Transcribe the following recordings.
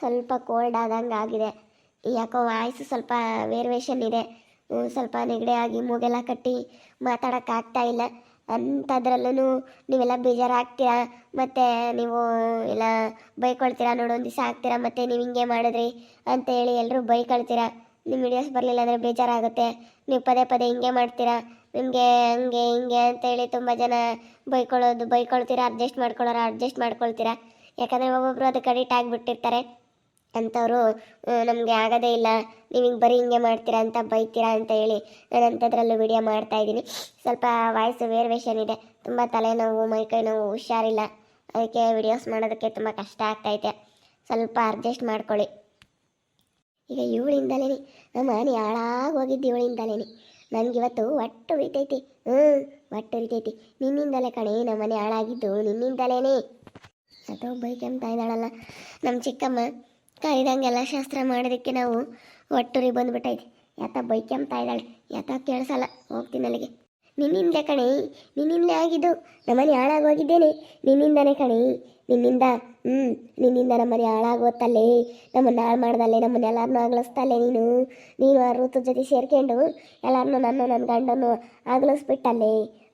ಸ್ವಲ್ಪ ಕೋಲ್ಡ್ ಆದಂಗೆ ಆಗಿದೆ. ಯಾಕೋ ವಾಯ್ಸ್ ಸ್ವಲ್ಪ ವೇರಿಯೇಷನ್ ಇದೆ. ಸ್ವಲ್ಪ ನೆಗಡಿ ಆಗಿ ಮೂಗೆಲ್ಲ ಕಟ್ಟಿ ಮಾತಾಡೋಕ್ಕಾಗ್ತಾ ಇಲ್ಲ. ಅಂಥದ್ರಲ್ಲೂ ನೀವೆಲ್ಲ ಬೇಜಾರಾಗ್ತೀರಾ? ಮತ್ತು ನೀವು ಎಲ್ಲ ಬೈಕೊಳ್ತೀರಾ? ನೋಡು, ಒಂದು ದಿವಸ ಆಗ್ತೀರಾ? ಮತ್ತು ನೀವು ಹಿಂಗೆ ಮಾಡಿದ್ರಿ ಅಂತ ಹೇಳಿ ಎಲ್ಲರೂ ಬೈಕೊಳ್ತೀರಾ? ನಿಮ್ಮ ವಿಡಿಯೋಸ್ ಬರಲಿಲ್ಲ ಅಂದರೆ ಬೇಜಾರಾಗುತ್ತೆ. ನೀವು ಪದೇ ಪದೇ ಹಿಂಗೆ ಮಾಡ್ತೀರಾ? ನಿಮಗೆ ಹಂಗೆ ಹಿಂಗೆ ಅಂತೇಳಿ ತುಂಬ ಜನ ಬೈಕೊಳ್ಳೋದು, ಬೈಕೊಳ್ತೀರಾ? Adjust ಮಾಡ್ಕೊಳ್ಳೋರು adjust ಮಾಡ್ಕೊಳ್ತೀರಾ? ಯಾಕಂದರೆ ಒಬ್ಬೊಬ್ಬರು ಅದಕ್ಕೆ ಅಡಿಟ್ ಆಗಿಬಿಟ್ಟಿರ್ತಾರೆ. ಅಂಥವ್ರು ನಮಗೆ ಆಗೋದೇ ಇಲ್ಲ. ನೀವು ಹಿಂಗೆ ಬರೀ ಹಿಂಗೆ ಮಾಡ್ತೀರಾ ಅಂತ ಬೈತೀರಾ ಅಂತ ಹೇಳಿ ನಾನು ಅಂಥದ್ರಲ್ಲೂ ವಿಡಿಯೋ ಮಾಡ್ತಾ ಇದ್ದೀನಿ. ಸ್ವಲ್ಪ ವಾಯ್ಸ್ ವೇರಿಯೇಷನ್ ಇದೆ. ತುಂಬ ತಲೆನೋವು ಮೈಕೈ ನೋವು ಹುಷಾರಿಲ್ಲ. ಅದಕ್ಕೆ ವಿಡಿಯೋಸ್ ಮಾಡೋದಕ್ಕೆ ತುಂಬ ಕಷ್ಟ ಆಗ್ತೈತೆ ಸ್ವಲ್ಪ ಅಡ್ಜಸ್ಟ್ ಮಾಡ್ಕೊಳ್ಳಿ. ಈಗ ಇವಳಿಂದಲೇ ನಮ್ಮ ಮನೆ ಹಾಳಾಗಿ ಹೋಗಿದ್ದು ಇವಳಿಂದಲೇ ನನಗಿವತ್ತು ಒಟ್ಟು ಉಳಿತೈತಿ ಹ್ಞೂ ಒಟ್ಟು ಉಳಿತೈತಿ ನಿನ್ನಿಂದಲೇ ಕಣೆ, ನಮ್ಮ ಮನೆ ಹಾಳಾಗಿದ್ದು ನಿನ್ನಿಂದಲೇ ಅಥವಾ ಬೈಕ್ ಅಂತ ಇದ್ದಾಳಲ್ಲ. ನಮ್ಮ ಚಿಕ್ಕಮ್ಮ ಕರಿದಂಗೆಲ್ಲ ಶಾಸ್ತ್ರ ಮಾಡೋದಕ್ಕೆ ನಾವು ಒಟ್ಟುರಿ ಬಂದ್ಬಿಟ್ಟೈತಿ. ಯಾತ ಬೈಕ್ ಎಂತ ಇದ್ದಾಳೆ. ಯಾತ ಕೇಳಿಸಲ್ಲ. ಹೋಗ್ತೀನಿ ಅಲ್ಲಿಗೆ. ನಿನ್ನಿಂದ ಕಣೆ. ನಿನ್ನಿಂದ ಆಗಿದ್ದು. ನಮ್ಮನೆ ಹಾಳಾಗಿ ಹೋಗಿದ್ದೇನೆ. ನಿನ್ನಿಂದನೇ ಕಣೆ. ನಿನ್ನಿಂದ ಹ್ಞೂ ನಿನ್ನಿಂದ ನಮ್ಮನೆ ಹಾಳಾಗೋತಲ್ಲೆ ನಮ್ಮನ್ನು ಹಾಳು ಮಾಡ್ದಲ್ಲೇ, ನಮ್ಮನ್ನ ಎಲ್ಲರನ್ನೂ ಆಗ್ಲಿಸ್ತಲ್ಲೇ ನೀನು. ನೀನು ಆ ಋತು ಜೊತೆ ಸೇರ್ಕೊಂಡು ಎಲ್ಲರನ್ನೂ ನನ್ನ ನನ್ನ ಗಂಡನ್ನು ಅಗಲಿಸ್ಬಿಟ್ಟಲ್ಲೇ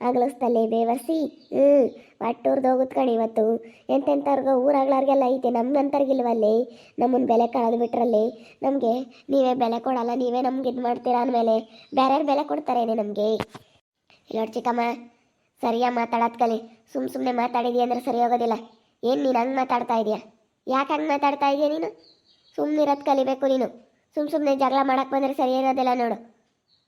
ಆಗ್ಲಿಸ್ತಲ್ಲೇ ಬೇವರ್ಸಿ ಹ್ಞೂ ಒಟ್ಟೂರ್ದು ಹೋಗುತ್ ಕಣಿ ಇವತ್ತು. ಎಂತೆಂಥವ್ರಿಗೂ ಊರಾಗ್ಲಾರ್ಗೆಲ್ಲ ಐತೆ ನಮ್ಗಂತರ್ಗಿಲ್ವಲ್ಲೇ ನಮ್ಮನ್ನು ಬೆಲೆ ಕಳೆದು ಬಿಟ್ರಲ್ಲಿ. ನಮಗೆ ನೀವೇ ಬೆಲೆ ಕೊಡಲ್ಲ, ನೀವೇ ನಮ್ಗೆ ಇದು ಮಾಡ್ತೀರಾ ಅಂದಮೇಲೆ ಬೇರೆಯವ್ರು ಬೆಲೆ ಕೊಡ್ತಾರೇನೆ ನಮಗೆ. ನೋಡಿ ಚಿಕ್ಕಮ್ಮ ಸರಿಯಾ ಮಾತಾಡೋದು ಸುಮ್ ಸುಮ್ನೆ ಸುಮ್ಮನೆ ಮಾತಾಡಿದ್ಯಾ ಅಂದ್ರೆ ಸರಿ ಹೋಗೋದಿಲ್ಲ. ಏನು ನೀನು ಹಂಗೆ ಮಾತಾಡ್ತಾ ಇದೀಯ? ಯಾಕೆ ಹಂಗೆ ಮಾತಾಡ್ತಾ ಇದೀಯ ನೀನು? ಸುಮ್ಮನೆ ಇರೋದು ಕಲಿಬೇಕು ನೀನು. ಸುಮ್ಮ ಸುಮ್ಮನೆ ಜಗಳ ಮಾಡಕ್ಕೆ ಬಂದರೆ ಸರಿ ಇರೋದಿಲ್ಲ ನೋಡು.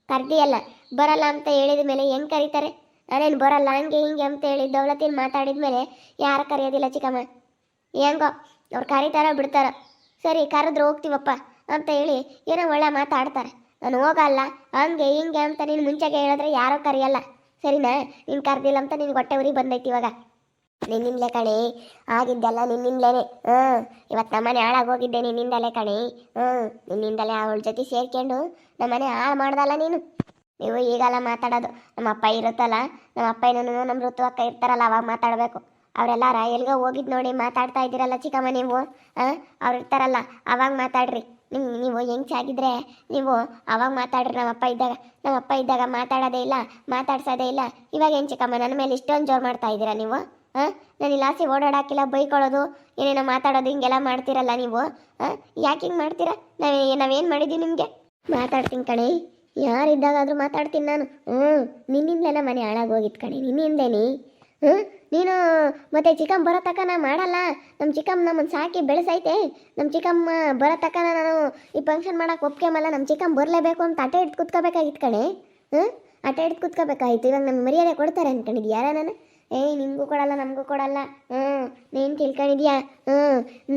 ಕರ್ದಿಯಲ್ಲ, ಬರಲ್ಲ ಅಂತ ಹೇಳಿದ ಮೇಲೆ ಹೆಂಗೆ ಕರೀತಾರೆ? ನಾನೇನು ಬರಲ್ಲ ಹಂಗೆ ಹಿಂಗೆ ಅಂತ ಹೇಳಿ ದೌಲತಿನ ಮಾತಾಡಿದ ಮೇಲೆ ಯಾರು ಕರೆಯೋದಿಲ್ಲ ಚಿಕ್ಕಮ್ಮ. ಹೆಂಗೋ, ಅವ್ರು ಕರೀತಾರೋ ಬಿಡ್ತಾರೋ. ಸರಿ, ಕರೆದ್ರು ಹೋಗ್ತೀವಪ್ಪ ಅಂತ ಹೇಳಿ ಏನೋ ಒಳ್ಳೆ ಮಾತಾಡ್ತಾರೆ. ನಾನು ಹೋಗಲ್ಲ, ಹಂಗೆ ಹಿಂಗೆ ಅಂತ ನೀನು ಮುಂಚೆಗೆ ಹೇಳಿದ್ರೆ ಯಾರೋ ಕರೆಯಲ್ಲ. ಸರಿನಾ? ನೀನು ಕರೆದಿಲ್ಲ ಅಂತ ನಿನ್ಗೆ ಹೊಟ್ಟೆ ಊರಿಗೆ ಬಂದೈತಿ ಇವಾಗ. ನಿನ್ನಿಂದಲೇ ಕಣೆ, ಆಗಿದ್ದೆಲ್ಲ ನಿನ್ನಿಂದಲೇ ಹ್ಞೂ ಇವತ್ತು ನಮ್ಮನೆ ಹಾಳಾಗೋಗಿದ್ದೆ ನಿನ್ನಿಂದಲೇ ಕಣೆ. ಹ್ಞೂ ನಿನ್ನಿಂದಲೇ ಅವಳ ಜೊತೆ ಸೇರ್ಕೊಂಡು ನಮ್ಮನೆ ಹಾಳು ಮಾಡ್ದಲ್ಲ ನೀನು. ನೀವು ಈಗಲ್ಲ ಮಾತಾಡೋದು. ನಮ್ಮ ಅಪ್ಪ ಇರುತ್ತಲ್ಲ, ನಮ್ಮ ಅಪ್ಪ ಏನೂ ನಮ್ಮ ಋತು ಅಕ್ಕ ಇರ್ತಾರಲ್ಲ, ಅವಾಗ ಮಾತಾಡಬೇಕು. ಅವರೆಲ್ಲ ಎಲ್ಗೋ ಹೋಗಿದ್ದು ನೋಡಿ ಮಾತಾಡ್ತಾ ಇದ್ದೀರಲ್ಲ ಚಿಕ್ಕಮ್ಮ ನೀವು. ಹಾಂ, ಅವ್ರು ಇರ್ತಾರಲ್ಲ, ಅವಾಗ ಮಾತಾಡ್ರಿ. ನಿಮ್, ನೀವು ಹೆಂಗೆ ಆಗಿದ್ರೆ ನೀವು ಅವಾಗ ಮಾತಾಡ್ರಿ. ನಮ್ಮ ಅಪ್ಪ ಇದ್ದಾಗ, ನಮ್ಮ ಅಪ್ಪ ಇದ್ದಾಗ ಮಾತಾಡೋದೇ ಇಲ್ಲ, ಮಾತಾಡ್ಸೋದೇ ಇಲ್ಲ. ಇವಾಗ ಏನು ಚಿಕ್ಕಮ್ಮ, ನನ್ನ ಮೇಲೆ ಇಷ್ಟೊಂದು ಜೋರು ಮಾಡ್ತಾ ಇದ್ದೀರಾ ನೀವು? ಹಾಂ? ನಾನು ಲಾಸಿ ಓಡಾಡೋಕ್ಕಿಲ್ಲ ಓಡಾಡಕ್ಕಿಲ್ಲ ಬೈಕೊಳ್ಳೋದು, ಏನೇನೋ ಮಾತಾಡೋದು, ಹಿಂಗೆಲ್ಲ ಮಾಡ್ತೀರಲ್ಲ ನೀವು? ಹಾಂ? ಯಾಕೆ ಹಿಂಗೆ ಮಾಡ್ತೀರಾ? ನಾವೇ ನಾವೇನು ಮಾಡಿದ್ದೀವಿ ನಿಮಗೆ? ಮಾತಾಡ್ತೀನಿ ಕಣೆ. ಯಾರಿದ್ದಾಗಾದರೂ ಮಾತಾಡ್ತೀನಿ ನಾನು. ಹ್ಞೂ, ನಿನ್ನಿಂದಲೇ ಮನೆ ಹಾಳಾಗಿ ಹೋಗಿತ್ತು ಕಣೆ ನಿನ್ನಿಂದೇನಿ ಹ್ಞೂ ನೀನು, ಮತ್ತೆ ಚಿಕಮ್ ಬರೋ ತಕ್ಕ ನಾ ಮಾಡಲ್ಲ. ನಮ್ಮ ಚಿಕ್ಕಮ್ಮ ನಮ್ಮನ್ನು ಸಾಕಿ ಬೆಳೆಸೈತೆ. ನಮ್ಮ ಚಿಕ್ಕಮ್ಮ ಬರೋ ತಕ್ಕ ನಾನು ಈ ಫಂಕ್ಷನ್ ಮಾಡೋಕ್ಕೆ ಒಪ್ಕೊಂಬಲ್ಲ. ನಮ್ಮ ಚಿಕ್ಕಮ್ಮ ಬರಲೇಬೇಕು ಅಂತ ಅಟೆ ಹಿಡ್ದು ಕುತ್ಕೋಬೇಕಾಗಿತ್ತು ಕಣೆ. ಹ್ಞೂ ಅಟೆ ಹಿಡ್ದು ಕುತ್ಕೋಬೇಕಾಗಿತ್ತು. ಇವಾಗ ನಮ್ಮ ಮರ್ಯಾದೆ ಕೊಡ್ತಾರೆ ಅಂದ್ಕೊಂಡಿದ್ದು ಯಾರ ನಾನು ಏಯ್ ನಿಮಗೂ ಕೊಡಲ್ಲ, ನಮಗೂ ಕೊಡಲ್ಲ. ಹ್ಞೂ, ನೀನು ತಿಳ್ಕೊಂಡಿದ್ಯಾ? ಹ್ಞೂ,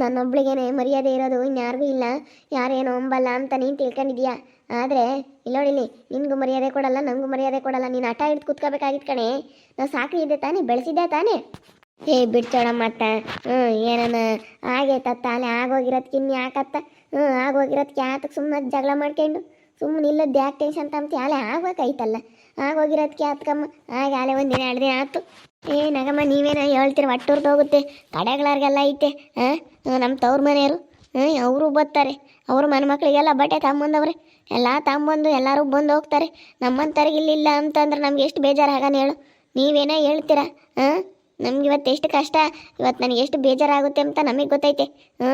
ನನ್ನೊಬ್ಳಿಗೇನೆ ಮರ್ಯಾದೆ ಇರೋದು ಇನ್ಯಾರಿಗೂ ಇಲ್ಲ. ಯಾರೇನು ಅಂಬಲ್ಲ ಅಂತ ನೀನು ತಿಳ್ಕೊಂಡಿದ್ಯಾ? ಆದರೆ ಇಲ್ಲಿ ನೋಡಿಲಿ ನಿನಗೂ ಮರ್ಯಾದೆ ಕೊಡಲ್ಲ ನನಗೂ ಮರ್ಯಾದೆ ಕೊಡಲ್ಲ. ನೀನು ಆಟ ಹಿಡ್ದು ಕುತ್ಕೋಬೇಕಾಗಿತ್ತು ಕಣೆ. ನಾವು ಸಾಕಿದ್ದೆ ತಾನೇ ಬೆಳೆಸಿದ್ದೆ ತಾನೇ? ಏ ಬಿಡ್ಚೋಣ ಮತ್ತೆ ಹ್ಞೂ, ಏನನ? ತತ್ತ ಅಲ್ಲಿ ಆಗೋಗಿರೋದಕ್ಕೆ ಇನ್ನು ಯಾಕತ್ತ? ಹ್ಞೂ ಆಗೋಗಿರೋದಕ್ಕೆ ಆತಕ್ಕೆ ಸುಮ್ಮನೆ ಜಗಳ ಮಾಡ್ಕೊಂಡು ಸುಮ್ಮನೆ ಇಲ್ಲದ್ದು ಯಾಕೆ ಟೆನ್ಷನ್ ತಮ್ತಿ? ಆಲೆ ಆಗ್ಬೇಕಾಯ್ತಲ್ಲ ಆಗೋಗಿರೋದಕ್ಕೆ ಆತ್ಕಮ್ಮ ಆಗ ಆಲೆ ಒಂದಿನ ಎರಡು ದಿನ ಆಯ್ತು. ಏ ನಗಮ್ಮ, ನೀವೇನ ಹೇಳ್ತೀರ ಒಟ್ಟೂರ್ದು ಹೋಗುತ್ತೆ ಕಡೆಗಳವ್ರಿಗೆಲ್ಲ ಐತೆ ಹಾಂ ನಮ್ಮ ತವ್ರ ಮನೆಯವರು ಹ್ಞೂ ಅವರು ಬರ್ತಾರೆ, ಅವ್ರ ಮನೆ ಮಕ್ಕಳಿಗೆಲ್ಲ ಬಟ್ಟೆ ತಗೊಂಬಂದವ್ರೆ, ಎಲ್ಲ ತಗೊಂಬಂದು ಎಲ್ಲರೂ ಬಂದು ಹೋಗ್ತಾರೆ, ನಮ್ಮಂತವ್ರಿಗೆ ಇಲ್ಲಿಲ್ಲ ಅಂತಂದ್ರೆ ನಮ್ಗೆ ಎಷ್ಟು ಬೇಜಾರು ಬೇಜಾರಾಗನ ಹೇಳು, ನೀವೇನೋ ಹೇಳ್ತೀರಾ ಹಾಂ ನಮ್ಗೆ ಇವತ್ತು ಎಷ್ಟು ಕಷ್ಟ, ಇವತ್ತು ನನಗೆ ಎಷ್ಟು ಬೇಜಾರಾಗುತ್ತೆ ಅಂತ ನಮಗೆ ಗೊತ್ತೈತೆ ಹ್ಞೂ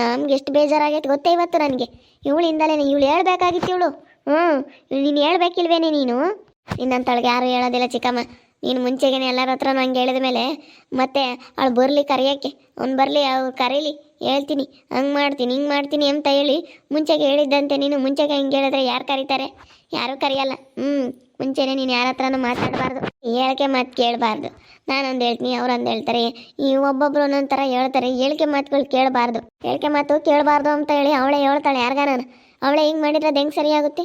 ನಮ್ಗೆ ಎಷ್ಟು ಬೇಜಾರಾಗೈತೆ ಗೊತ್ತೇ ಇವತ್ತು ನನಗೆ, ಇವಳಿಂದಲೇ ಇವಳು ಹೇಳ್ಬೇಕಾಗಿತ್ತು ಇವಳು ಹ್ಞೂ ನೀನು ಹೇಳ್ಬೇಕಿಲ್ವೇನೆ ನೀನು ನಿನ್ನಂತೊಳಗೆ ಯಾರು ಹೇಳೋದಿಲ್ಲ ಚಿಕ್ಕಮ್ಮ. ನೀನು ಮುಂಚೆಗೇನೆ ಎಲ್ಲರ ಹತ್ರ ನಂಗೆ ಹೇಳಿದ ಮೇಲೆ ಮತ್ತೆ ಅವಳು ಬರಲಿ ಕರೆಯೋಕ್ಕೆ ಅವ್ನು ಬರಲಿ ಅವ್ರು ಕರೀಲಿ, ಹೇಳ್ತೀನಿ, ಹಂಗೆ ಮಾಡ್ತೀನಿ, ಹಿಂಗೆ ಮಾಡ್ತೀನಿ ಅಂತ ಹೇಳಿ ಮುಂಚೆಗೆ ಹೇಳಿದ್ದಂತೆ ನೀನು, ಮುಂಚೆಗೆ ಹಿಂಗೆ ಹೇಳಿದ್ರೆ ಯಾರು ಕರೀತಾರೆ? ಯಾರೂ ಕರೆಯಲ್ಲ. ಹ್ಞೂ ಮುಂಚೆನೇ ನೀನು ಯಾರ ಹತ್ರನೂ ಮಾತಾಡಬಾರ್ದು. ಹೇಳಿಕೆ ಮಾತು ಕೇಳಬಾರ್ದು. ನಾನೊಂದು ಹೇಳ್ತೀನಿ, ಅವ್ರೊಂದು ಹೇಳ್ತಾರೆ, ಈ ಒಬ್ಬೊಬ್ರು ಒಂದೊಂದು ಥರ ಹೇಳ್ತಾರೆ, ಹೇಳಿಕೆ ಮಾತುಗಳು ಕೇಳಬಾರ್ದು. ಹೇಳಿಕೆ ಮಾತು ಕೇಳಬಾರ್ದು ಅಂತ ಹೇಳಿ ಅವಳೇ ಹೇಳ್ತಾಳೆ ಯಾರ್ಗ ನಾನು ಅವಳೇ ಹಿಂಗೆ ಮಾಡಿದ್ರೆ ಅದು ಹೆಂಗೆ ಸರಿಯಾಗುತ್ತೆ?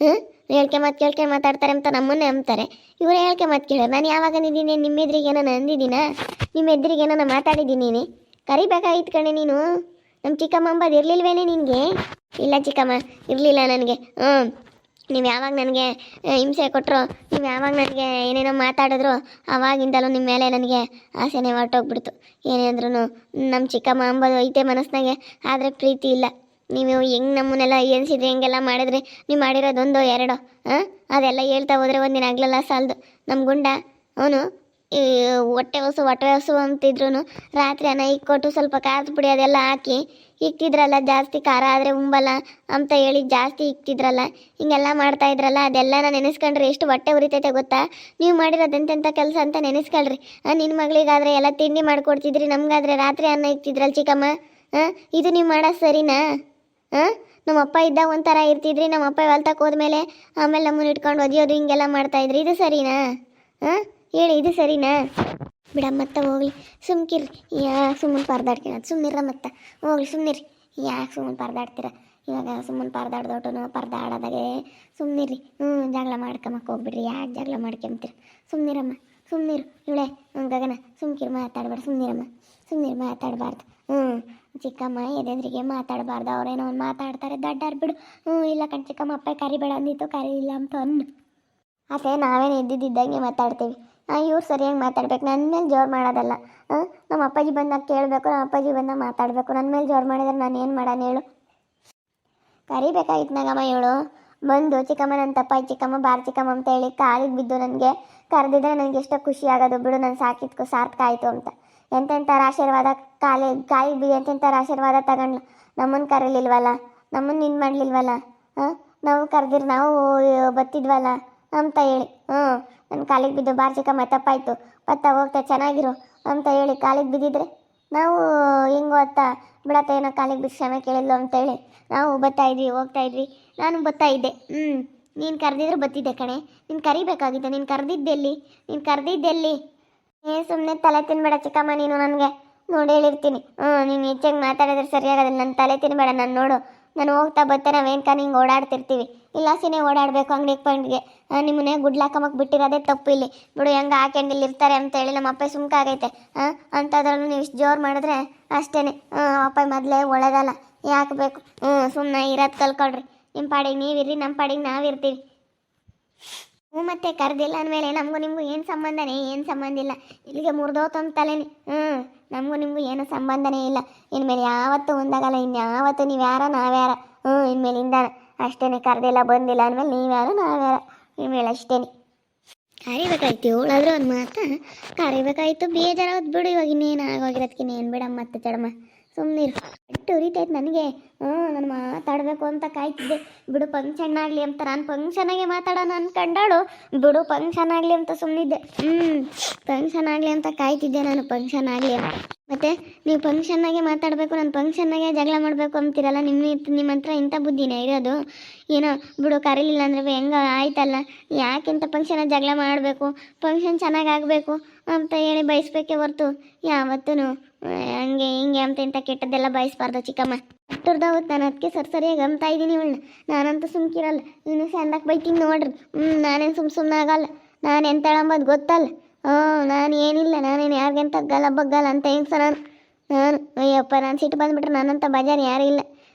ಹ್ಞೂ ಹೇಳ್ಕೆ ಮಾತು ಕೇಳ್ಕೆ ಮಾತಾಡ್ತಾರೆ ಅಂತ ನಮ್ಮನ್ನೇ ಅಂಬ್ತಾರೆ ಇವರು ಹೇಳ್ಕೆ ಮಾತು ಕೇಳೋರು. ನಾನು ಯಾವಾಗ ನಿದ್ದೀನಿ ನಿಮ್ಮ ಎದುರಿಗೆ ನಾನು ಅಂದಿದ್ದೀನಾ? ನಿಮ್ಮ ಎದುರಿಗೆ ನಾನು ಮಾತಾಡಿದ್ದೀನಿ ಕರಿಬೇಕಾಗಿತ್ತು ಕಣೆ ನೀನು. ನಮ್ಮ ಚಿಕ್ಕಮ್ಮ ಅಂಬದು ಇರಲಿಲ್ವೇನೆ ನಿನಗೆ? ಇಲ್ಲ ಚಿಕ್ಕಮ್ಮ, ಇರಲಿಲ್ಲ ನನಗೆ. ಹ್ಞೂ ನೀವು ಯಾವಾಗ ನನಗೆ ಹಿಂಸೆ ಕೊಟ್ಟರು ನೀವು ಯಾವಾಗ ನನಗೆ ಏನೇನೋ ಮಾತಾಡಿದ್ರು ಆವಾಗಿಂದಲೂ ನಿಮ್ಮ ಮೇಲೆ ನನಗೆ ಆಸೆನೇ ಹೊರಟೋಗ್ಬಿಡ್ತು. ಏನೇ ಅಂದ್ರೂ ನಮ್ಮ ಚಿಕ್ಕಮ್ಮ ಅಂಬೋದು ಐತೆ ಮನಸ್ಸಿನಾಗೆ ಆದರೆ ಪ್ರೀತಿ ಇಲ್ಲ. ನೀವು ಹೆಂಗ್ ನಮ್ಮನ್ನೆಲ್ಲ ಏನ್ಸಿದ್ರಿ ಹೆಂಗೆಲ್ಲ ಮಾಡಿದ್ರೆ, ನೀವು ಮಾಡಿರೋದೊಂದು ಎರಡೋ, ಹಾಂ? ಅದೆಲ್ಲ ಹೇಳ್ತಾ ಹೋದ್ರೆ ಒಂದಿನ ಆಗ್ಲಲ್ಲ ಸಾಲದು. ನಮ್ಮ ಗುಂಡ, ಅವನು ಈ ಹೊಟ್ಟೆ ಹೊಸು ಹೊಟ್ಟೆ ಹೊಸು ಅಂತಿದ್ರು ರಾತ್ರಿ ಅನ್ನ ಇಕ್ಕೊಟ್ಟು ಸ್ವಲ್ಪ ಖಾರದ ಪುಡಿ ಅದೆಲ್ಲ ಹಾಕಿ ಇಕ್ತಿದ್ರಲ್ಲ, ಜಾಸ್ತಿ ಖಾರ ಆದರೆ ಉಂಬಲ್ಲ ಅಂತ ಹೇಳಿ ಜಾಸ್ತಿ ಇಕ್ತಿದ್ರಲ್ಲ, ಹಿಂಗೆಲ್ಲ ಮಾಡ್ತಾ ಇದ್ರಲ್ಲ, ಅದೆಲ್ಲ ನಾನು ನೆನೆಸ್ಕೊಂಡ್ರೆ ಎಷ್ಟು ಹೊಟ್ಟೆ ಉರಿತೈತೆ ಗೊತ್ತಾ? ನೀವು ಮಾಡಿರೋದು ಎಂತೆಂಥ ಕೆಲಸ ಅಂತ ನೆನೆಸ್ಕೊಳ್ರಿ. ನಿನ್ನ ಮಗಳಿಗಾದ್ರೆ ಎಲ್ಲ ತಿಂಡಿ ಮಾಡ್ಕೊಡ್ತಿದ್ರಿ, ನಮಗಾದ್ರೆ ರಾತ್ರಿ ಅನ್ನ ಇಕ್ತಿದ್ರಲ್ಲ ಚಿಕ್ಕಮ್ಮ, ಹಾಂ? ಇದು ನೀವು ಮಾಡೋದು ಸರಿನಾ? ಹಾಂ ನಮ್ಮ ಅಪ್ಪ ಇದ್ದಾಗ ಒಂಥರ ಇರ್ತಿದ್ರಿ ನಮ್ಮ ಅಪ್ಪ ಹೊಲ್ತಕ್ಕೆ ಹೋದ್ಮೇಲೆ ಆಮೇಲೆ ನಮ್ಮನ್ನ ಇಟ್ಕೊಂಡು ಒದಿಯೋದು ಹಿಂಗೆಲ್ಲ ಮಾಡ್ತಾಯಿದ್ರಿ ಇದು ಸರಿನಾ? ಹಾಂ ಹೇಳಿ, ಇದು ಸರಿನಾ? ಬಿಡ ಮತ್ತೆ ಹೋಗ್ಲಿ. ಸುಮ್ಕಿರಿ ಯಾ, ಸುಮ್ಮನೆ ಪರದಾಡ್ತೀರ ಸುಮ್ಮನಿರ ಮತ್ತೆ. ಹೋಗ್ಲಿ ಸುಮ್ಮನಿರಿ ಯಾಕೆ ಸುಮ್ಮನೆ ಪರದಾಡ್ತೀರ? ಇವಾಗ ಸುಮ್ಮನೆ ಪರದಾಡ್ದೊಟ್ಟನು ಪರದಾಡೋದಾಗೆ ಸುಮ್ಮನಿರಿ ಹ್ಞೂ ಜಗಳ ಮಾಡ್ಕೊಂಬಕ್ಕೆ ಹೋಗ್ಬಿಡ್ರಿ. ಯಾಕೆ ಜಗಳ ಮಾಡ್ಕೊಂತೀರ ಸುಮ್ಮನಿರಮ್ಮ ಸುಮ್ಮನಿರು ಇವಳೆ ಗಗನ. ಸುಮ್ಕಿರಿ, ಮಾತಾಡಬೇಡ. ಸುಮ್ಮನಿರಮ್ಮ ಸುಮ್ಮನಿರು ಮಾತಾಡಬಾರ್ದು. ಹ್ಞೂ ಚಿಕ್ಕಮ್ಮ ಎದೆದ್ರಿಗೆ ಮಾತಾಡಬಾರ್ದು. ಅವ್ರೇನೋ ಒಂದು ಮಾತಾಡ್ತಾರೆ. ದಡ್ಡಾರ್ ಬಿಡು. ಹ್ಞೂ ಇಲ್ಲ ಕಣ್ ಚಿಕ್ಕಮ್ಮ, ಅಪ್ಪ ಕರಿಬೇಡ ಅಂದಿತ್ತು. ಕರೀಲಿಲ್ಲ ಅಂತ ಅನ್ನು ಅದೇ ನಾವೇನು ಇದ್ದಿದ್ದಂಗೆ ಮಾತಾಡ್ತೀವಿ. ಇವ್ರು ಸರಿಯಾಗಿ ಮಾತಾಡ್ಬೇಕು. ನನ್ನ ಮೇಲೆ ಜೋರು ಮಾಡೋದಲ್ಲ. ನಮ್ಮ ಅಪ್ಪಾಜಿ ಬಂದಾಗ ಕೇಳಬೇಕು. ನಮ್ಮ ಅಪ್ಪಾಜಿ ಬಂದಾಗ ಮಾತಾಡಬೇಕು. ನನ್ನ ಮೇಲೆ ಜೋರು ಮಾಡಿದ್ರೆ ನಾನು ಏನು ಮಾಡೋಣ ಹೇಳು. ಕರಿಬೇಕಾಗಿತ್ತು ನಾಗಮ್ಮ ಇವಳು ಬಂದು, ಚಿಕ್ಕಮ್ಮ ನನ್ನ ತಪ್ಪಾಯ್ತು ಚಿಕ್ಕಮ್ಮ, ಬಾರ್ ಚಿಕ್ಕಮ್ಮ ಅಂತ ಹೇಳಿ ಕಾಲಿಗೆ ಬಿದ್ದು ನನಗೆ ಕರೆದಿದ್ರೆ ನನಗೆ ಎಷ್ಟೋ ಖುಷಿ ಆಗೋದು. ಬಿಡು, ನಾನು ಸಾಕಿದ್ಕು ಸಾರ್ಥಕ ಆಯಿತು ಅಂತ. ಎಂತೆಂಥರ ಆಶೀರ್ವಾದ ಕಾಲಿ ಕಾಲಿಗೆ ಬಿ ಎಂತೆಂಥರ ಆಶೀರ್ವಾದ ತಗೊಂಡ್ಲ? ನಮ್ಮನ್ನು ಕರೀಲಿಲ್ವಲ್ಲ? ನಮ್ಮನ್ನು ನಿನ್ ಮಾಡಲಿಲ್ವಲ್ಲ? ಹಾಂ? ನಾವು ಕರೆದಿರ್ ನಾವು ಬತ್ತಿದ್ವಲ್ಲ? ಅಂತ ಹೇಳಿ. ಹ್ಞೂ ನನ್ನ ಕಾಲಿಗೆ ಬಿದ್ದು ಬಾರ್ ಚಿಕ್ಕಮ್ಮ ತಪ್ಪಾಯ್ತು ಪತ್ತ ಹೋಗ್ತಾ ಚೆನ್ನಾಗಿರು ಅಂತ ಹೇಳಿ ಕಾಲಿಗೆ ಬಿದ್ದಿದ್ರೆ ನಾವು ಹೆಂಗೋ ಓದ್ತಾ ಬಿಡತ್ತ ಏನೋ ಕಾಲಿಗೆ ಬಿದ್ದು ಕ್ಷಮೆ ಅಂತ ಅಂತೇಳಿ ನಾವು ಬರ್ತಾ ಇದ್ವಿ, ಹೋಗ್ತಾ ಇದ್ವಿ. ನಾನು ಬರ್ತಾ ಇದ್ದೆ. ಹ್ಞೂ ನೀನು ಕರೆದಿದ್ರೆ ಬತ್ತಿದ್ದೆ ಕಣೆ. ನೀನು ಕರಿಬೇಕಾಗಿತ್ತು. ನೀನು ಕರೆದಿದ್ದೆಲ್ಲಿ? ನೀನು ಕರೆದಿದ್ದೆಲ್ಲಿ? ಏ ಸುಮ್ಮನೆ ತಲೆ ತಿನ್ಬೇಡ ಚಿಕ್ಕಮ್ಮ ನೀನು ನನಗೆ? ನೋಡಿ ಹೇಳಿರ್ತೀನಿ. ಹ್ಞೂ ನೀನು ಹೆಚ್ಚಾಗಿ ಮಾತಾಡಿದ್ರೆ ಸರಿಯಾಗೋದಿಲ್ಲ. ನನ್ನ ತಲೆ ತಿನ್ಬೇಡ, ನಾನು ನೋಡು. ನಾನು ಹೋಗ್ತಾ ಬರ್ತಾ ನಾವೇನ್ಕ ಹಿಂಗೆ ಓಡಾಡ್ತಿರ್ತೀವಿ. ಇಲ್ಲ, ಸಿನೇ ಓಡಾಡಬೇಕು ಅಂಗಡಿ ಪಾಯಿಂಟ್ಗೆ ನಿಮ್ಮನ್ನೇ ಗುಡ್ಲಾಕಮಕ್ಕೆ ಬಿಟ್ಟಿರೋದೇ ತಪ್ಪು ಇಲ್ಲಿ. ಬಿಡು ಹೆಂಗೆ ಹಾಕೊಂಡು ಇಲ್ಲಿ ಇರ್ತಾರೆ ಅಂತೇಳಿ ನಮ್ಮ ಅಪ್ಪ ಸುಮ್ಕಾಗೈತೆ ಹಾಂ ಅಂಥದ್ರಲ್ಲೂ ನೀವು ಇಷ್ಟು ಜೋರು ಮಾಡಿದ್ರೆ ಅಷ್ಟೇ ಹ್ಞೂ ಅಪ್ಪ ಮೊದಲೇ ಒಳ್ಳೇದಲ್ಲ ಯಾಕೆ ಬೇಕು? ಹ್ಞೂ ಸುಮ್ಮನೆ ಇರೋದು ಕಲ್ಕೊಳ್ರಿ. ನಿಮ್ಮ ಪಾಡಿಗೆ ನೀವಿರ್ರಿ ನಮ್ಮ ಪಾಡಿಗೆ ನಾವಿರ್ತೀವಿ. ಹ್ಞೂ ಮತ್ತೆ ಕರೆದಿಲ್ಲ ಅಂದಮೇಲೆ ನಮಗೂ ನಿಮಗೂ ಏನು ಸಂಬಂಧನೇ? ಏನು ಸಂಬಂಧ ಇಲ್ಲ. ಇಲ್ಲಿಗೆ ಮುರಿದೋತಂತ ತಲೆನೇ ಹ್ಞೂ, ನಮಗೂ ನಿಮಗೂ ಏನು ಸಂಬಂಧನೇ ಇಲ್ಲ. ಇನ್ಮೇಲೆ ಯಾವತ್ತೂ ಒಂದಾಗಲ್ಲ ಇನ್ಯಾವತ್ತೂ ನೀವು ಯಾರ ನಾವ್ಯಾರ ಹ್ಞೂ ಇನ್ಮೇಲಿಂದ ಅಷ್ಟೇ ಕರೆದಿಲ್ಲ, ಬಂದಿಲ್ಲ ಅಂದಮೇಲೆ ನೀವ್ಯಾರು ನಾವ್ಯಾರ ಇನ್ಮೇಲೆ ಅಷ್ಟೇ ಕರಿಬೇಕಾಯ್ತು, ಇವಳಾದ್ರೂ ಒಂದು ಮಾತು. ಕರಿಬೇಕಾಯ್ತು ಬೇಜಾರಾಗೋದು ಬಿಡು ಇವಾಗ ಇನ್ನೇನು ಆಗೋಗಿರೋದಕ್ಕೆ ಏನು ಬಿಡಮ್ಮ ಮತ್ತೆ ಚಡಮ್ಮ. ಸುಮ್ಮನಿರು ಎಷ್ಟು ಉರಿತೈತೆ ನನಗೆ. ಹ್ಞೂ ನಾನು ಮಾತಾಡಬೇಕು ಅಂತ ಕಾಯ್ತಿದ್ದೆ. ಬಿಡು ಫಂಕ್ಷನ್ ಆಗಲಿ ಅಂತ. ನಾನು ಫಂಕ್ಷನಾಗೆ ಮಾತಾಡೋಣ ಅನ್ಕೊಂಡಾಳು ಬಿಡು ಫಂಕ್ಷನ್ ಆಗಲಿ ಅಂತ ಸುಮ್ಮನಿದ್ದೆ ಹ್ಞೂ ಫಂಕ್ಷನ್ ಆಗಲಿ ಅಂತ ಕಾಯ್ತಿದ್ದೆ ನಾನು. ಫಂಕ್ಷನ್ ಆಗಲಿ ಅಂತ. ಮತ್ತೆ, ನೀವು ಫಂಕ್ಷನ್ನಾಗೆ ಮಾತಾಡಬೇಕು, ನಾನು ಫಂಕ್ಷನ್ನಾಗೆ ಜಗಳ ಮಾಡಬೇಕು ಅಂತೀರಲ್ಲ, ನಿಮ್ಮ ನಿಮ್ಮ ಹತ್ರ ಇಂಥ ಬುದ್ಧಿನೇ ಇರೋದು. ಏನೋ, ಬಿಡು, ಕರೀಲಿಲ್ಲ ಅಂದ್ರೆ ಹೆಂಗ ಆಯ್ತಲ್ಲ. ಯಾಕಿಂತ ಫಂಕ್ಷನ್ ಜಗಳ ಮಾಡಬೇಕು? ಫಂಕ್ಷನ್ ಚೆನ್ನಾಗಿ ಆಗಬೇಕು ಅಂತ ಹೇಳಿ ಬಯಸ್ಬೇಕೇ ಹೊರ್ತು. ಯಾವತ್ತೂ ಹಂಗೆ ಹಿಂಗೆ ಅಂತ ಇಂಥ ಕೆಟ್ಟದ್ದೆಲ್ಲ ಬಯಸ್ಬಾರ್ದು ಚಿಕ್ಕಮ್ಮ. ಅಷ್ಟುರ್ದಾವತ್ತು ನಾನು ಅದಕ್ಕೆ ಸರಿ ಸರಿಯಾಗಿ ಗಮ್ತಾ ಇದ್ದೀನಿ ಇವಳನ್ನ. ನಾನಂತೂ ಸುಮ್ಕಿರಲ್ಲ. ನೀನು ಸಂದಕ್ಕೆ ಬೈತೀನಿ ನೋಡ್ರಿ. ಹ್ಞೂ ನಾನೇನು ಸುಮ್ಮ ಸುಮ್ಮನೆ ಆಗಲ್ಲ. ನಾನು ಹೇಳಂಬೋದು ಗೊತ್ತಲ್ಲ. ಹ್ಞೂ ನಾನು ಏನಿಲ್ಲ. ನಾನೇನು ಯಾರಿಗೆಂತ ತಗ್ಗಲ್ಲ ಬಗ್ಗಲ್ಲ ಅಂತ ಹೆಂಗ್ಸ ನಾನು. ನಾನು, ಅಯ್ಯಪ್ಪ, ನಾನು ಸಿಟ್ಟು ಬಂದುಬಿಟ್ರೆ ನಾನಂತ ಬಜಾರ್ ಯಾರೂ ಇಲ್ಲ.